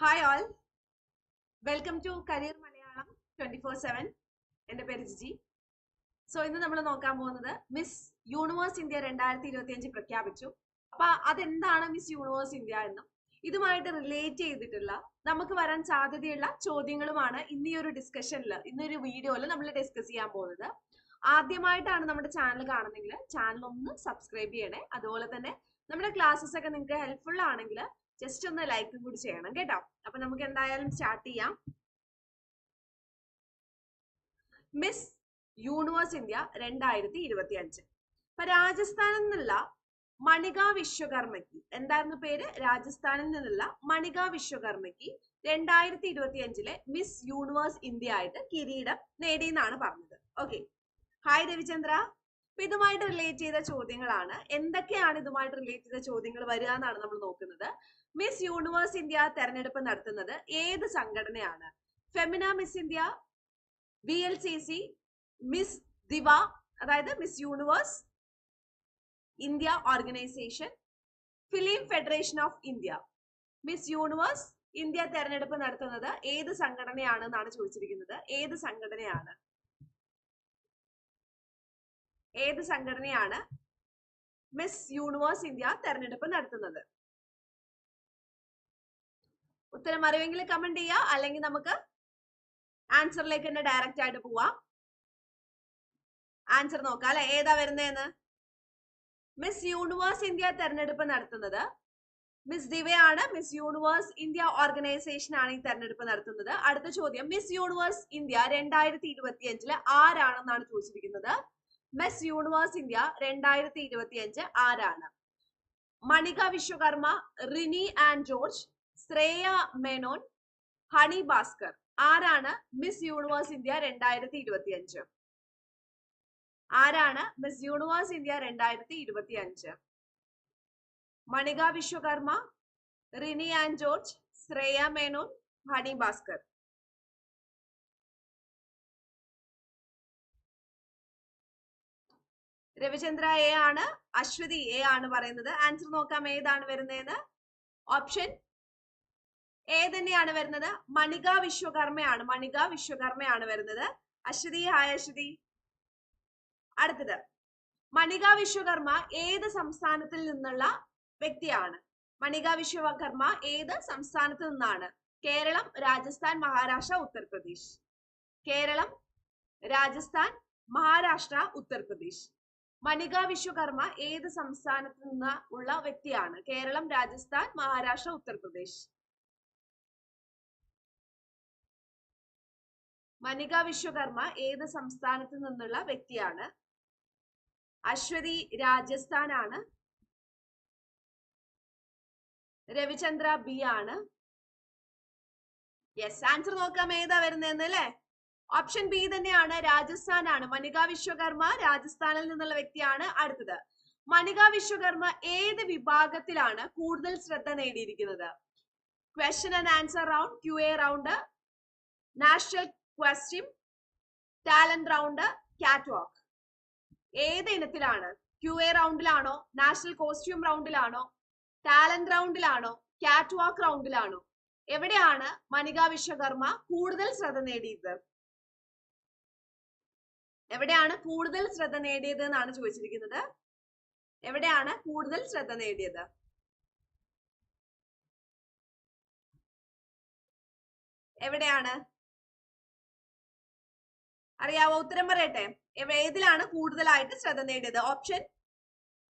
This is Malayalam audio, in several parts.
Hi all welcome to career Malayalam twenty four seven എന്റെ പേര് ജിജി. സോ ഇന്ന് നമ്മൾ നോക്കാൻ പോകുന്നത് മിസ് യൂണിവേഴ്സ് ഇന്ത്യ രണ്ടായിരത്തി ഇരുപത്തി അഞ്ച് പ്രഖ്യാപിച്ചു. അപ്പൊ അതെന്താണ് മിസ് യൂണിവേഴ്സ് ഇന്ത്യ എന്നും ഇതുമായിട്ട് റിലേറ്റ് ചെയ്തിട്ടുള്ള നമുക്ക് വരാൻ സാധ്യതയുള്ള ചോദ്യങ്ങളുമാണ് ഇന്ന് ഈ ഒരു ഡിസ്കഷനിൽ ഇന്നൊരു വീഡിയോയിൽ നമ്മൾ ഡിസ്കസ് ചെയ്യാൻ പോകുന്നത്. ആദ്യമായിട്ടാണ് നമ്മുടെ ചാനൽ കാണുന്നെങ്കിൽ ചാനൽ ഒന്ന് സബ്സ്ക്രൈബ് ചെയ്യണേ. അതുപോലെ തന്നെ നമ്മുടെ ക്ലാസ്സസ് ഒക്കെ നിങ്ങൾക്ക് ഹെൽപ്ഫുൾ ആണെങ്കിൽ ജസ്റ്റ് ഒന്ന് ലൈക്കും കൂടി ചെയ്യണം കേട്ടോ. അപ്പൊ നമുക്ക് എന്തായാലും സ്റ്റാർട്ട് ചെയ്യാം. മിസ് യൂണിവേഴ്സ് ഇന്ത്യ രണ്ടായിരത്തി ഇരുപത്തി അഞ്ച് അപ്പൊ രാജസ്ഥാനിൽ നിന്നുള്ള മണിക വിശ്വകർമ്മയ്ക്ക് എന്തായിരുന്നു പേര്? രാജസ്ഥാനിൽ നിന്നുള്ള മണിക വിശ്വകർമ്മയ്ക്ക് രണ്ടായിരത്തി ഇരുപത്തി അഞ്ചിലെ മിസ് യൂണിവേഴ്സ് ഇന്ത്യ ആയിട്ട് കിരീടം നേടിയെന്നാണ് പറഞ്ഞത്. Okay hi Ravichandra. അപ്പൊ ഇതുമായിട്ട് റിലേറ്റ് ചെയ്ത ചോദ്യങ്ങളാണ്. എന്തൊക്കെയാണ് ഇതുമായിട്ട് റിലേറ്റ് ചെയ്ത ചോദ്യങ്ങൾ വരിക എന്നാണ് നമ്മൾ നോക്കുന്നത്. മിസ് യൂണിവേഴ്സ് ഇന്ത്യ തെരഞ്ഞെടുപ്പ് നടത്തുന്നത് ഏത് സംഘടനയാണ്? Femina Miss India B L C C Miss Diva അതായത് Miss Universe India organisation film federation of India Miss Universe India തെരഞ്ഞെടുപ്പ് നടത്തുന്നത് ഏത് സംഘടനയാണ് എന്നാണ് ചോദിച്ചിരിക്കുന്നത്? ഏത് സംഘടനയാണ്? ഏത് സംഘടനയാണ് മിസ് യൂണിവേഴ്സ് ഇന്ത്യ തെരഞ്ഞെടുപ്പ് നടത്തുന്നത്? ഉത്തരം അറിവെങ്കിൽ കമന്റ് ചെയ്യുക അല്ലെങ്കിൽ നമുക്ക് ആൻസറിലേക്ക് തന്നെ ഡയറക്റ്റ് ആയിട്ട് പോവാം. ആൻസർ നോക്കാം അല്ലെ? ഏതാ വരുന്നതെന്ന് മിസ് യൂണിവേഴ്സ് ഇന്ത്യ തെരഞ്ഞെടുപ്പ് നടത്തുന്നത്. മിസ് ദിവയാണ് മിസ് യൂണിവേഴ്സ് ഇന്ത്യ ഓർഗനൈസേഷൻ ആണ് ഈ തെരഞ്ഞെടുപ്പ് നടത്തുന്നത്. അടുത്ത ചോദ്യം. മിസ് യൂണിവേഴ്സ് ഇന്ത്യ രണ്ടായിരത്തി ഇരുപത്തി അഞ്ചിൽ ആരാണെന്നാണ് ചോദിച്ചിരിക്കുന്നത്? മിസ് യൂണിവേഴ്സ് ഇന്ത്യ രണ്ടായിരത്തി ഇരുപത്തി അഞ്ച് ആരാണ്? Manika Vishwakarma Rini and George Shreya Menon Honey Bhaskar. ആരാണ് മിസ് യൂണിവേഴ്സ് ഇന്ത്യ രണ്ടായിരത്തി ഇരുപത്തി അഞ്ച് ആരാണ് മിസ് യൂണിവേഴ്സ് ഇന്ത്യ രണ്ടായിരത്തി ഇരുപത്തി അഞ്ച് Manika Vishwakarma Rini and George Shreya Menon Honey Bhaskar. Ravichandra A ആണ് അശ്വതി എ ആണ് പറയുന്നത്. ആൻസർ നോക്കാം ഏതാണ് വരുന്നതെന്ന്? ഓപ്ഷൻ ഏ തന്നെയാണ് വരുന്നത്? മണിക വിശ്വകർമ്മയാണ്. മണിക വിശ്വകർമ്മയാണ് വരുന്നത്. അശ്വതി ഹായ് അശ്വതി. അടുത്തത്. മണിക വിശ്വകർമ്മ ഏത് സംസ്ഥാനത്തിൽ നിന്നുള്ള വ്യക്തിയാണ്? മണിക വിശ്വകർമ്മ ഏത് സംസ്ഥാനത്ത് നിന്നാണ്? കേരളം രാജസ്ഥാൻ മഹാരാഷ്ട്ര ഉത്തർപ്രദേശ്. കേരളം രാജസ്ഥാൻ മഹാരാഷ്ട്ര ഉത്തർപ്രദേശ്. മണിക വിശ്വകർമ്മ ഏത് സംസ്ഥാനത്ത് നിന്ന് ഉള്ള വ്യക്തിയാണ്? കേരളം രാജസ്ഥാൻ മഹാരാഷ്ട്ര ഉത്തർപ്രദേശ്. മണിക വിശ്വകർമ്മ ഏത് സംസ്ഥാനത്ത് നിന്നുള്ള വ്യക്തിയാണ്? അശ്വതി രാജസ്ഥാനാണ്. രവിചന്ദ്ര ബി ആണ്. യെസ് ആൻസർ നോക്കാം ഏതാ വരുന്നതെന്ന് അല്ലേ? ഓപ്ഷൻ ബി തന്നെയാണ് രാജസ്ഥാനാണ്. മണിക വിശ്വകർമ്മ രാജസ്ഥാനിൽ നിന്നുള്ള വ്യക്തിയാണ് അടുത്തത്. മണിക വിശ്വകർമ്മ ഏത് വിഭാഗത്തിലാണ് കൂടുതൽ ശ്രദ്ധ നേടിയിരിക്കുന്നത്? Question and answer round Q A round national question talent round catwalk ഏത് ഇനത്തിലാണ്? ക്യു എ റൗണ്ടിലാണോ നാഷണൽ കോസ്റ്റ്യൂം റൗണ്ടിലാണോ ടാലന്റ് റൗണ്ടിലാണോ കാറ്റ് വാക്ക് റൗണ്ടിലാണോ എവിടെയാണ് മണിക വിശ്വകർമ്മ കൂടുതൽ ശ്രദ്ധ നേടിയത്? എവിടെയാണ് കൂടുതൽ ശ്രദ്ധ നേടിയത് എന്നാണ് ചോദിച്ചിരിക്കുന്നത്. എവിടെയാണ് കൂടുതൽ ശ്രദ്ധ നേടിയത്? എവിടെയാണ്? അറിയാവോ? ഉത്തരം പറയട്ടെ. ഏതിലാണ് കൂടുതലായിട്ട് ശ്രദ്ധ നേടിയത്? ഓപ്ഷൻ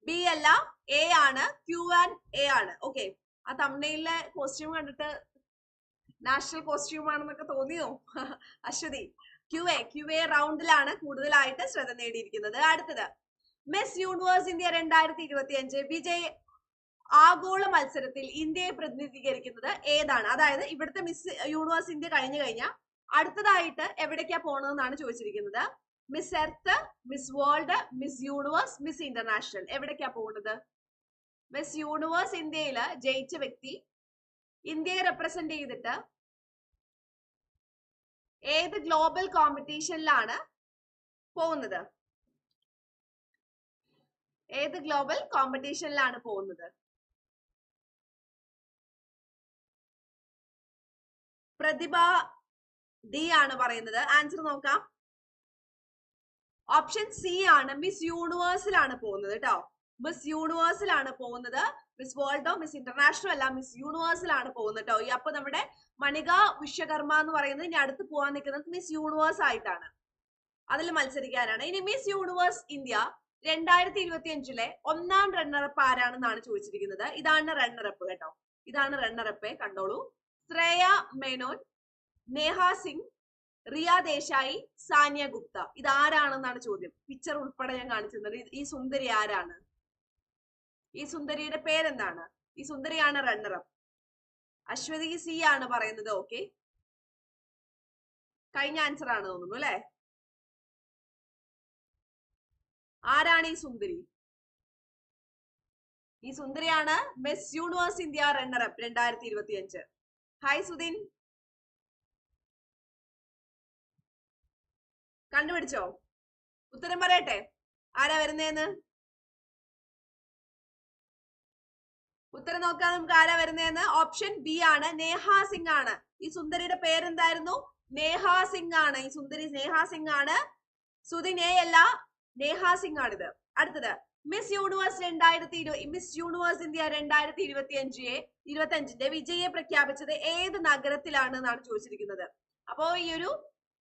ബി അല്ല എ ആണ് ക്യു ആൻഡ് എ ആണ്. ഓക്കെ ആ തമിഴ്നയിലെ കോസ്റ്റ്യൂം കണ്ടിട്ട് നാഷണൽ കോസ്റ്റ്യൂം ആണെന്നൊക്കെ തോന്നിയോ? Aswathy. Q A Q A റൗണ്ടിലാണ് കൂടുതലായിട്ട് ശ്രദ്ധ നേടിയിരിക്കുന്നത്. അടുത്തത്. മിസ് യൂണിവേഴ്സ് ഇന്ത്യ രണ്ടായിരത്തി ഇരുപത്തി അഞ്ച് വിജയ് ആഗോള മത്സരത്തിൽ ഇന്ത്യയെ പ്രതിനിധീകരിക്കുന്നത് ഏതാണ്? അതായത് ഇവിടുത്തെ മിസ് യൂണിവേഴ്സ് ഇന്ത്യ കഴിഞ്ഞു കഴിഞ്ഞാൽ അടുത്തതായിട്ട് എവിടേക്കാ പോണതെന്നാണ് ചോദിച്ചിരിക്കുന്നത്. Miss Earth Miss World Miss Universe Miss International എവിടേക്കാ പോകുന്നത് മിസ് യൂണിവേഴ്സ് ഇന്ത്യയിൽ ജയിച്ച വ്യക്തി ഇന്ത്യയെ റെപ്രസെന്റ് ചെയ്തിട്ട് ഏത് ഗ്ലോബൽ കോമ്പറ്റീഷനിലാണ് പോകുന്നത്? ഏത് ഗ്ലോബൽ കോമ്പറ്റീഷനിലാണ് പോകുന്നത്? പ്രതിഭ ഡി ആണ് പറയുന്നത്. ആൻസർ നോക്കാം. ഓപ്ഷൻ സി ആണ് മിസ് യൂണിവേഴ്സിലാണ് പോകുന്നത് കേട്ടോ മിസ് യൂണിവേഴ്സിലാണ് പോകുന്നത്. മിസ് വേൾഡോ മിസ് ഇന്റർനാഷണൽ അല്ല മിസ് യൂണിവേഴ്സിലാണ് പോകുന്നത് കേട്ടോ ഈ അപ്പൊ നമ്മുടെ മണിക വിശ്വകർമ്മ എന്ന് പറയുന്നത് ഇനി അടുത്ത് പോകാൻ നിൽക്കുന്നത് മിസ് യൂണിവേഴ്സ് ആയിട്ടാണ്. അതിൽ മത്സരിക്കാനാണ്. ഇനി മിസ് യൂണിവേഴ്സ് ഇന്ത്യ രണ്ടായിരത്തി ഇരുപത്തി അഞ്ചിലെ ഒന്നാം റണ്ണറപ്പ് ആരാണെന്നാണ് ചോദിച്ചിരിക്കുന്നത്. ഇതാണ് റണ്ണറപ്പ് കേട്ടോ ഇതാണ് റണ്ണറപ്പ് കണ്ടോളൂ. ശ്രേയ മേനോൻ നേഹ സിംഗ് റിയ ദേശായി സാനിയ ഗുപ്ത. ഇത് ആരാണെന്നാണ് ചോദ്യം. പിക്ചർ ഉൾപ്പെടെ ഞാൻ കാണിച്ചിരുന്നത്. ഈ സുന്ദരി ആരാണ്? ഈ സുന്ദരിയുടെ പേരെന്താണ്? ഈ സുന്ദരിയാണ് റണ്ണറപ്പ് അശ്വതി സി ആണ് പറയുന്നത്. ഓക്കെ കഴിഞ്ഞ ആൻസർ ആണ് തോന്നുന്നു അല്ലെ? ആരാണ് ഈ സുന്ദരി? ഈ സുന്ദരിയാണ് മിസ് യൂണിവേഴ്സ് ഇന്ത്യ റണ്ണറപ്പ് രണ്ടായിരത്തി ഇരുപത്തി അഞ്ച് ഹായ് സുദിൻ കണ്ടുപിടിച്ചോ? ഉത്തരം പറയട്ടെ. ആരാ വരുന്നേന്ന്? ഉത്തരം നോക്കാം നമുക്ക് ആരാ വരുന്നേന്ന്. ഓപ്ഷൻ ബി ആണ്. നേഹ സിംഗ് ആണ്. ഈ സുന്ദരിയുടെ പേരെന്തായിരുന്നു? നേഹ സിംഗ് ആണ്. ഈ സുന്ദരി നേഹ സിംഗ് ആണ്. സുധി നേയല്ല അല്ല സിംഗ് ആണിത്. അടുത്തത്. മിസ് യൂണിവേഴ്സ് രണ്ടായിരത്തി ഇരു മിസ് യൂണിവേഴ്സ് ഇന്ത്യ രണ്ടായിരത്തി ഇരുപത്തി അഞ്ചിയെ ഇരുപത്തി അഞ്ചിന്റെ വിജയെ പ്രഖ്യാപിച്ചത് ഏത് നഗരത്തിലാണ് എന്നാണ് ചോദിച്ചിരിക്കുന്നത്. അപ്പോ ഈ ഒരു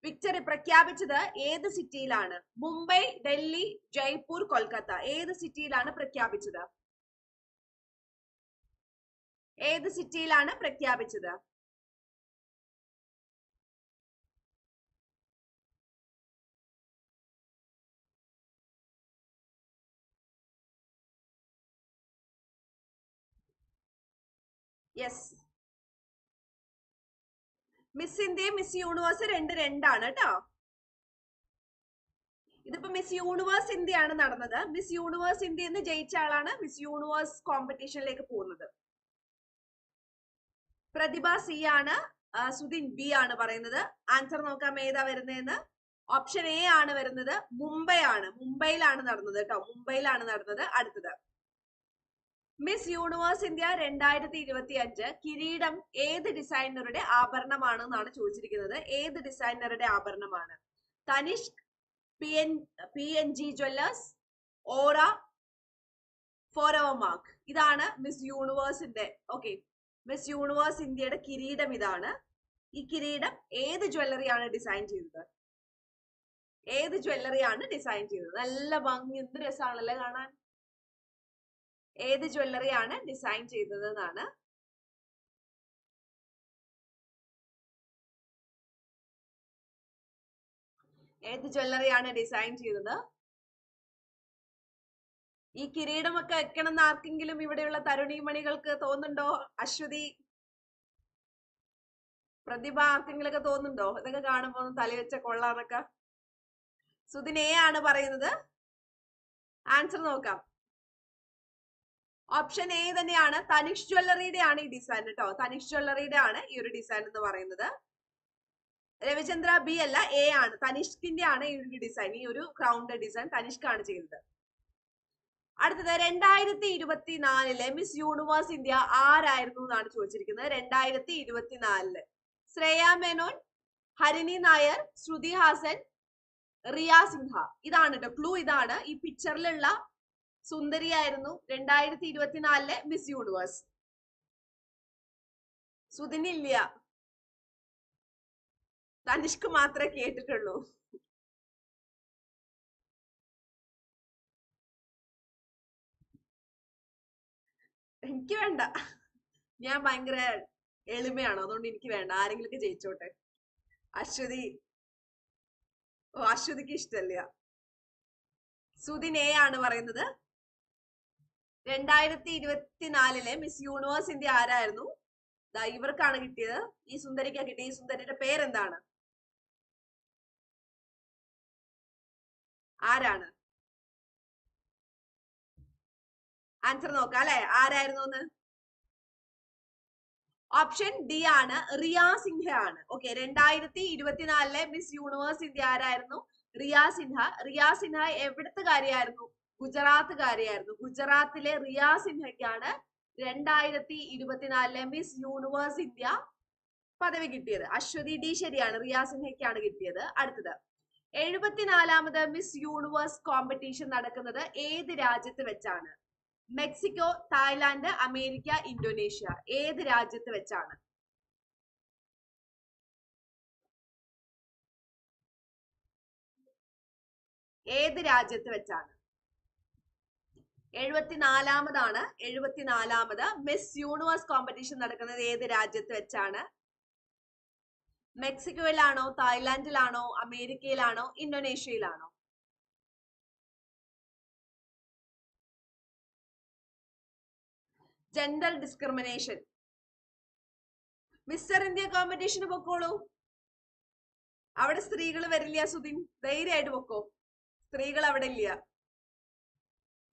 വിക്ടറി പ്രഖ്യാപിച്ചത് ഏത് സിറ്റിയിലാണ് മുംബൈ ഡൽഹി ജയ്പൂർ കൊൽക്കത്ത. ഏത് സിറ്റിയിലാണ് പ്രഖ്യാപിച്ചത്? ഏത് സിറ്റിയിലാണ് പ്രഖ്യാപിച്ചത്? Yes Miss India Miss Universe രണ്ട് രണ്ടാണ് കേട്ടോ. ഇതിപ്പോ മിസ് യൂണിവേഴ്സ് ഇന്ത്യ ആണ് നടന്നത്. മിസ് യൂണിവേഴ്സ് ഇന്ത്യ എന്ന് ജയിച്ച ആളാണ് മിസ് യൂണിവേഴ്സ് കോമ്പറ്റീഷനിലേക്ക് പോകുന്നത്. പ്രതിഭ സി ആണ്. സുധിൻ ബി ആണ് പറയുന്നത്. ആൻസർ നോക്കാം ഏതാ വരുന്നതെന്ന്. ഓപ്ഷൻ എ ആണ് വരുന്നത്. മുംബൈ ആണ്. മുംബൈയിലാണ് നടന്നത് കേട്ടോ. മുംബൈയിലാണ് നടന്നത്. അടുത്തത്. മിസ് യൂണിവേഴ്സ് ഇന്ത്യ രണ്ടായിരത്തി ഇരുപത്തി അഞ്ച് കിരീടം ഏത് ഡിസൈനറുടെ ആഭരണമാണ് എന്നാണ് ചോദിച്ചിരിക്കുന്നത്. ഏത് ഡിസൈനറുടെ ആഭരണമാണ്? Tanishq P N P N G jewellers aura forevermark ഇതാണ് മിസ് യൂണിവേഴ്സിന്റെ ഓക്കെ മിസ് യൂണിവേഴ്സ് ഇന്ത്യയുടെ കിരീടം ഇതാണ്. ഈ കിരീടം ഏത് ജ്വല്ലറിയാണ് ഡിസൈൻ ചെയ്തത്? ഏത് ജ്വല്ലറിയാണ് ഡിസൈൻ ചെയ്തത്? നല്ല ഭംഗി എന്ത് രസമാണല്ലേ കാണാൻ? ഏത് ജ്വല്ലറി ആണ് ഡിസൈൻ ചെയ്തത് എന്നാണ് ഏത് ജ്വല്ലറി ആണ് ഡിസൈൻ ചെയ്തത്? ഈ കിരീടമൊക്കെ വെക്കണം എന്ന് ആർക്കെങ്കിലും ഇവിടെയുള്ള തരുണീമണികൾക്ക് തോന്നുന്നുണ്ടോ? അശ്വതി? പ്രതിഭ ആർക്കെങ്കിലൊക്കെ തോന്നുന്നുണ്ടോ? ഇതൊക്കെ കാണുമ്പോ തലവെച്ച കൊള്ളാന്നൊക്കെ സുദിൻ ആണ് പറയുന്നത്. ആൻസർ നോക്കാം. ഓപ്ഷൻ എ തന്നെയാണ്. തനിഷ് ജ്വല്ലറിയുടെ ആണ് ഈ ഡിസൈൻ കേട്ടോ തനിഷ് ജ്വല്ലറിയുടെ ആണ് ഈ ഒരു ഡിസൈൻ എന്ന് പറയുന്നത്. രവിചന്ദ്ര ബി അല്ല എ ആണ്. തനിഷ്കിന്റെ ആണ് ഈ ഒരു ഡിസൈൻ ഈ ഒരു ക്രൗണ്ട് ഡിസൈൻ തനിഷ്ക് ആണ് ചെയ്തത് അടുത്തത് രണ്ടായിരത്തി ഇരുപത്തിനാലിലെ മിസ് യൂണിവേഴ്സ് ഇന്ത്യ ആരായിരുന്നു എന്നാണ് ചോദിച്ചിരിക്കുന്നത്. രണ്ടായിരത്തി ഇരുപത്തിനാലിൽ ശ്രേയ മേനോൻ ഹരിണി നായർ ശ്രുതി ഹാസൻ റിയ സിൻഹ. ഇതാണ് കേട്ടോ ക്ലൂ ഇതാണ്. ഈ പിക്ചറിലുള്ള സുന്ദരിയായിരുന്നു രണ്ടായിരത്തി ഇരുപത്തിനാലിലെ മിസ് യൂണിവേഴ്സ് സുധിനില്ല തനിഷ്ക് മാത്രമേ കേട്ടിട്ടുള്ളൂ. എനിക്ക് വേണ്ട. ഞാൻ ഭയങ്കര എളിമയാണ്. അതുകൊണ്ട് എനിക്ക് വേണ്ട. ആരെങ്കിലും ജയിച്ചോട്ടെ. അശ്വതി. ഓ അശ്വതിക്ക് ഇഷ്ടല്ല. സുദിൻ എ ആണ് പറയുന്നത്. രണ്ടായിരത്തി ഇരുപത്തിനാലിലെ മിസ് യൂണിവേഴ്സ് ഇന്ത്യ ആരായിരുന്നു ഇവർക്കാണ് കിട്ടിയത്. ഈ സുന്ദരിക്കാ കിട്ടിയ. ഈ സുന്ദരിയുടെ പേരെന്താണ്? ആരാണ്? ആൻസർ നോക്കാം അല്ലെ? ആരായിരുന്നു എന്ന്? ഓപ്ഷൻ ഡി ആണ്. റിയ സിൻഹ ആണ്. ഓക്കെ രണ്ടായിരത്തി ഇരുപത്തിനാലിലെ മിസ് യൂണിവേഴ്സ് ഇന്ത്യ ആരായിരുന്നു? റിയ സിൻഹ. റിയ സിൻഹ എവിടുത്തെ കാര്യമായിരുന്നു ഗുജറാത്തുകാരിയായിരുന്നു. ഗുജറാത്തിലെ റിയ സിൻഹയ്ക്കാണ് രണ്ടായിരത്തി ഇരുപത്തിനാലിലെ മിസ് യൂണിവേഴ്സ് ഇന്ത്യ പദവി കിട്ടിയത്. അശ്വതി ഡി ശരിയാണ് റിയ സിൻഹയ്ക്കാണ് കിട്ടിയത്. അടുത്തത്. എഴുപത്തിനാലാമത് മിസ് യൂണിവേഴ്സ് കോമ്പറ്റീഷൻ നടക്കുന്നത് ഏത് രാജ്യത്ത് വെച്ചാണ്? Mexico Thailand America Indonesia. ഏത് രാജ്യത്ത് വെച്ചാണ്? ഏത് രാജ്യത്ത് വെച്ചാണ്? എഴുപത്തിനാലാമതാണ് എഴുപത്തിനാലാമത് മിസ് യൂണിവേഴ്സ് കോമ്പറ്റീഷൻ നടക്കുന്നത് ഏത് രാജ്യത്ത് വെച്ചാണ്? മെക്സിക്കോയിലാണോ തായ്ലാന്റിലാണോ അമേരിക്കയിലാണോ ഇന്തോനേഷ്യയിലാണോ? ജെൻഡർ ഡിസ്ക്രിമിനേഷൻ മിസ്റ്റർ ഇന്ത്യ കോമ്പറ്റീഷന് പൊക്കോളൂ. അവിടെ സ്ത്രീകൾ വരില്ല സുധിൻ. ധൈര്യമായിട്ട് പൊക്കോ. സ്ത്രീകൾ അവിടെ ഇല്ല.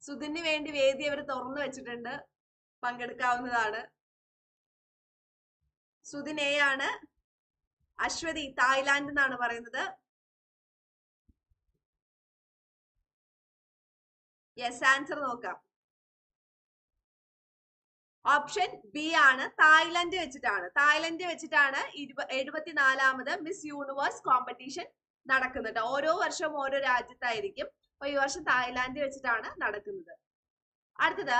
സുധിന് വേണ്ടി വേദി അവർ തുറന്നു വെച്ചിട്ടുണ്ട്. പങ്കെടുക്കാവുന്നതാണ്. സുധിൻ എ ആണ്. അശ്വതി തായ്ലാന്റ് എന്നാണ് പറയുന്നത്. യെസ് ആൻസർ നോക്കാം. ഓപ്ഷൻ ബി ആണ്. തായ്ലൻഡ് വെച്ചിട്ടാണ്. തായ്ലൻഡ് വെച്ചിട്ടാണ് എഴുപത്തിനാലാമത് മിസ് യൂണിവേഴ്സ് കോമ്പറ്റീഷൻ നടക്കുന്നത്. ഓരോ വർഷവും ഓരോ രാജ്യത്തായിരിക്കും. അപ്പൊ ഈ വർഷം തായ്ലാന്റിൽ വെച്ചിട്ടാണ് നടക്കുന്നത്. അടുത്തത്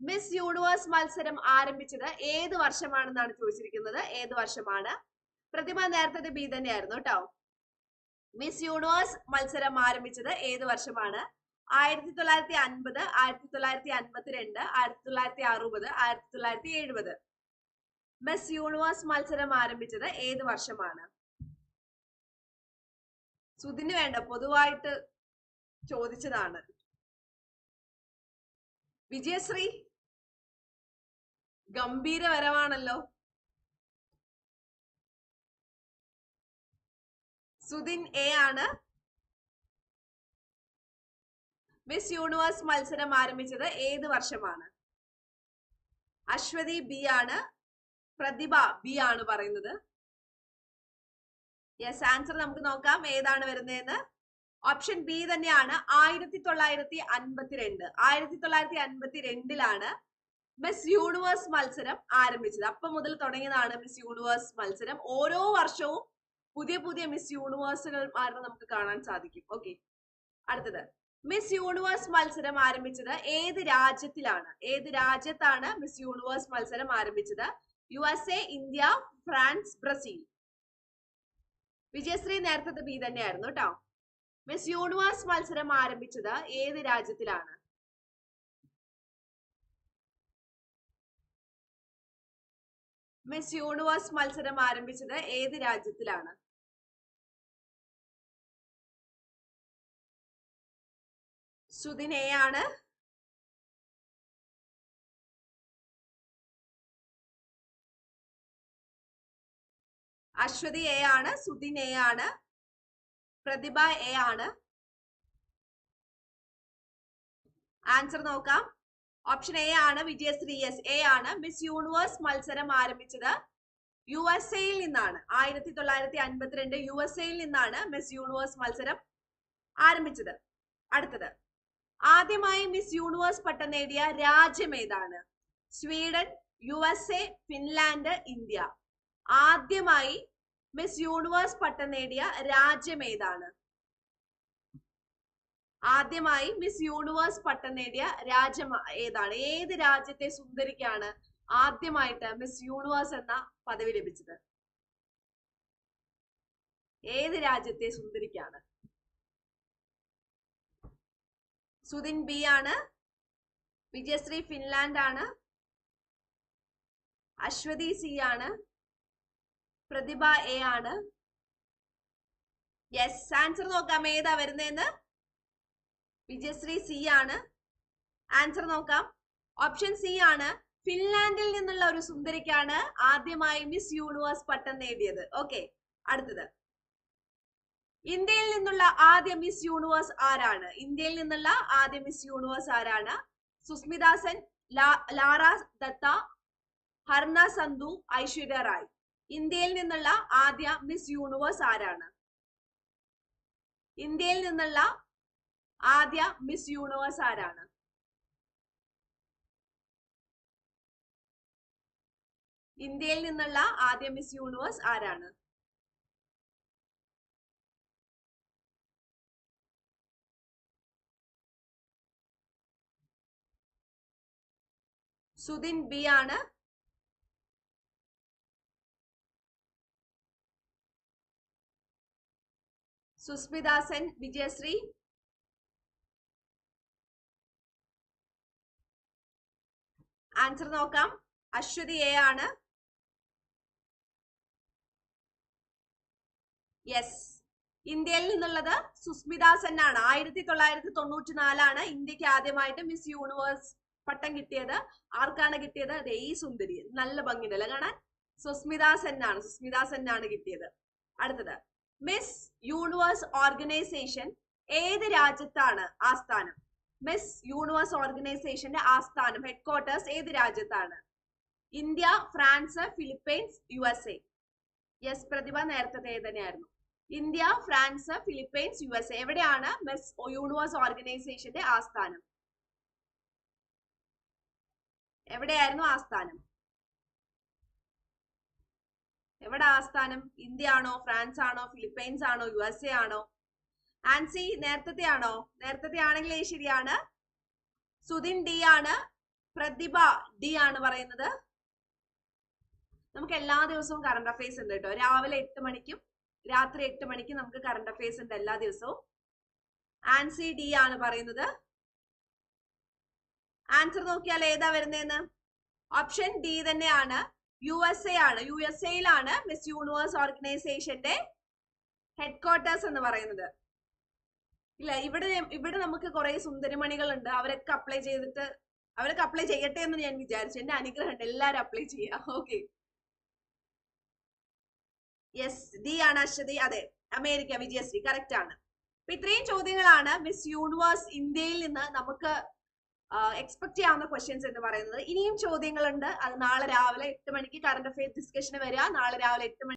മിസ് യൂണിവേഴ്സ് മത്സരം ആരംഭിച്ചത് ഏത് വർഷമാണെന്നാണ് ചോദിച്ചിരിക്കുന്നത്? ഏത് വർഷമാണ്? പ്രതിമ നേരത്തെ ബി തന്നെയായിരുന്നു കേട്ടോ. മിസ് യൂണിവേഴ്സ് മത്സരം ആരംഭിച്ചത് ഏത് വർഷമാണ്? ആയിരത്തി തൊള്ളായിരത്തി അൻപത് ആയിരത്തി തൊള്ളായിരത്തി അൻപത്തിരണ്ട് ആയിരത്തി തൊള്ളായിരത്തി അറുപത് ആയിരത്തി തൊള്ളായിരത്തി എഴുപത് മിസ് യൂണിവേഴ്സ് മത്സരം ആരംഭിച്ചത് ഏത് വർഷമാണ്? സുധിന് വേണ്ട പൊതുവായിട്ട് ചോദിച്ചതാണ്. വിജയശ്രീ ഗംഭീര വരവാണല്ലോ. സുധിൻ എ ആണ്. മിസ് യൂണിവേഴ്സ് മത്സരം ആരംഭിച്ചത് ഏത് വർഷമാണ്? അശ്വതി ബി ആണ്. പ്രതിഭ ബി ആണ് പറയുന്നത്. യെസ് ആൻസർ നമുക്ക് നോക്കാം. ഏതാണ് വരുന്നതെന്ന്? ഓപ്ഷൻ ബി തന്നെയാണ് ആയിരത്തി തൊള്ളായിരത്തി അൻപത്തിരണ്ട് ആയിരത്തി തൊള്ളായിരത്തി അൻപത്തി രണ്ടിലാണ് മിസ് യൂണിവേഴ്സ് മത്സരം ആരംഭിച്ചത്. അപ്പൊ മുതൽ തുടങ്ങിയതാണ് മിസ് യൂണിവേഴ്സ് മത്സരം. ഓരോ വർഷവും പുതിയ പുതിയ മിസ് യൂണിവേഴ്സുകൾ മാറുന്നത് നമുക്ക് കാണാൻ സാധിക്കും. ഓക്കെ അടുത്തത്. മിസ് യൂണിവേഴ്സ് മത്സരം ആരംഭിച്ചത് ഏത് രാജ്യത്തിലാണ്? ഏത് രാജ്യത്താണ് മിസ് യൂണിവേഴ്സ് മത്സരം ആരംഭിച്ചത്? U S A India France Brazil Vijayasree നേരത്തെ ബി തന്നെയായിരുന്നു കേട്ടോ മിസ് യൂണിവേഴ്സ് മത്സരം ആരംഭിച്ചത് ഏത് രാജ്യത്തിലാണ്? മിസ് യൂണിവേഴ്സ് മത്സരം ആരംഭിച്ചത് ഏത് രാജ്യത്തിലാണ്? സുദിനെയാണ് അശ്വതി എ ആണ് സുദിനെയാണ് പ്രതിഭ എ ആണ്. ആൻസർ നോക്കാം. ഓപ്ഷൻ എ ആണ് വിജയശ്രീ. എസ് എ ആണ്. മിസ് യൂണിവേഴ്സ് മത്സരം ആരംഭിച്ചത് യു എസ് എയിൽ നിന്നാണ്. ആയിരത്തി തൊള്ളായിരത്തി അൻപത്തിരണ്ട് യു എസ് എയിൽ നിന്നാണ് മിസ് യൂണിവേഴ്സ് മത്സരം ആരംഭിച്ചത്. അടുത്തത്. ആദ്യമായി മിസ് യൂണിവേഴ്സ് പട്ടം നേടിയ രാജ്യം ഏതാണ്? Sweden U S A Finland India. ആദ്യമായി മിസ് യൂണിവേഴ്സ് പട്ടം നേടിയ രാജ്യം ഏതാണ്? ആദ്യമായി മിസ് യൂണിവേഴ്സ് പട്ടം നേടിയ രാജ്യം ഏതാണ്? ഏത് രാജ്യത്തെ സുന്ദരിക്കാണ് ആദ്യമായിട്ട് മിസ് യൂണിവേഴ്സ് എന്ന പദവി ലഭിച്ചത്? ഏത് രാജ്യത്തെ സുന്ദരിക്കാണ്? സുദിൻ ബി ആണ്. വിജയശ്രീ ഫിൻലാൻഡ് ആണ് അശ്വതി സി ആണ്. പ്രതിഭ എ ആണ്. യെസ് ആൻസർ നോക്കാം. ഏതാ വരുന്നതെന്ന് വിജയശ്രീ സി ആണ്. ആൻസർ നോക്കാം. ഓപ്ഷൻ സി ആണ്. ഫിൻലാൻഡിൽ നിന്നുള്ള ഒരു സുന്ദരിക്കാണ് ആദ്യമായി മിസ് യൂണിവേഴ്സ് പട്ടം നേടിയത്. ഓക്കെ അടുത്തത്. ഇന്ത്യയിൽ നിന്നുള്ള ആദ്യ മിസ് യൂണിവേഴ്സ് ആരാണ്? ഇന്ത്യയിൽ നിന്നുള്ള ആദ്യ മിസ് യൂണിവേഴ്സ് ആരാണ്? സുസ്മിത സെൻ ലാറ ദത്ത ഹർണ സന്ധു ഐശ്വര്യ റായ്. ഇന്ത്യയിൽ നിന്നുള്ള ആദ്യ മിസ് യൂണിവേഴ്സ് ആരാണ്? ഇന്ത്യയിൽ നിന്നുള്ള ആദ്യ മിസ് യൂണിവേഴ്സ് ആരാണ്? ഇന്ത്യയിൽ നിന്നുള്ള ആദ്യ മിസ് യൂണിവേഴ്സ് ആരാണ്? സുദിൻ ബി ആണ്. സുസ്മിത സെൻ വിജയശ്രീ. ആൻസർ നോക്കാം. അശ്വതി എ ആണ്. യെസ് ഇന്ത്യയിൽ നിന്നുള്ളത് സുസ്മിത സെൻ ആണ്. ആയിരത്തി തൊള്ളായിരത്തി തൊണ്ണൂറ്റി നാലാണ് ഇന്ത്യയ്ക്ക് ആദ്യമായിട്ട് മിസ് യൂണിവേഴ്സ് പട്ടം കിട്ടിയത്. ആർക്കാണ് കിട്ടിയത്? ഈ സുന്ദരി. നല്ല ഭംഗിയുണ്ടല്ലേ കാണാൻ? സുസ്മിത സെൻ ആണ്. സുസ്മിത സെൻ ആണ് കിട്ടിയത്. അടുത്തത്. മിസ് യൂണിവേഴ്സ് ഓർഗനൈസേഷൻ ഏത് രാജ്യത്താണ് ആസ്ഥാനം? മിസ് യൂണിവേഴ്സ് ഓർഗനൈസേഷന്റെ ആസ്ഥാനം ഹെഡ്ക്വാർട്ടേഴ്സ് ഏത് രാജ്യത്താണ്? India France Philippines U S A yes Prathibha നേരത്തെ തന്നെയായിരുന്നു. India France Philippines U S A എവിടെയാണ് മിസ് യൂണിവേഴ്സ് ഓർഗനൈസേഷന്റെ ആസ്ഥാനം? എവിടെയായിരുന്നു ആസ്ഥാനം? എവിടെ ആസ്ഥാനം? ഇന്ത്യ ആണോ ഫ്രാൻസ് ആണോ ഫിലിപ്പൈൻസ് ആണോ യു എസ് എ ആണോ ആൻസി നേരത്തെ ആണോ നേരത്തെ ആണെങ്കിൽ ശരിയാണ്? സുധിൻ ഡി ആണ് പ്രതിഭ ഡി ആണ് പറയുന്നത്. നമുക്ക് എല്ലാ ദിവസവും കറണ്ട് അഫയേഴ്സ് ഉണ്ട് കേട്ടോ. രാവിലെ എട്ട് മണിക്കും രാത്രി എട്ട് മണിക്കും നമുക്ക് കറണ്ട് അഫയേഴ്സ് ഉണ്ട് എല്ലാ ദിവസവും. ആൻസി ഡി ആണ് പറയുന്നത്. ആൻസർ നോക്കിയാൽ ഏതാ വരുന്നതെന്ന്? ഓപ്ഷൻ ഡി തന്നെയാണ്. യു എസ് എ ആണ്. യു എസ് എയിലാണ് മിസ് യൂണിവേഴ്സ് ഓർഗനൈസേഷന്റെ ഹെഡ്ക്വാർട്ടേഴ്സ് എന്ന് പറയുന്നത്. ഇല്ല ഇവിടെ ഇവിടെ നമുക്ക് കുറെ സുന്ദരിമണികൾ ഉണ്ട് അവരൊക്കെ അപ്ലൈ ചെയ്തിട്ട് അവരൊക്കെ അപ്ലൈ ചെയ്യട്ടെ എന്ന് ഞാൻ വിചാരിച്ചു. എന്റെ അനുഗ്രഹം ഉണ്ട് എല്ലാവരും അപ്ലൈ ചെയ്യാം. ഓക്കെ യെസ് ഡി ആണ് അശ്വതി. അതെ അമേരിക്ക വിജയശ്രീ. കറക്റ്റ് ആണ്. ഇത്രയും ചോദ്യങ്ങളാണ് മിസ് യൂണിവേഴ്സ് ഇന്ത്യയിൽ നിന്ന് നമുക്ക് എക്സ്പെക്ട് ചെയ്യാവുന്ന ക്വസ്റ്റ്യൻസ് എന്ന് പറയുന്നത്. ഇനിയും ചോദ്യങ്ങളുണ്ട്. അത് നാളെ രാവിലെ എട്ട് മണിക്ക് കറണ്ട് അഫയേഴ്സ് ഡിസ്കഷന് വരിക. നാളെ രാവിലെ എട്ട് മണി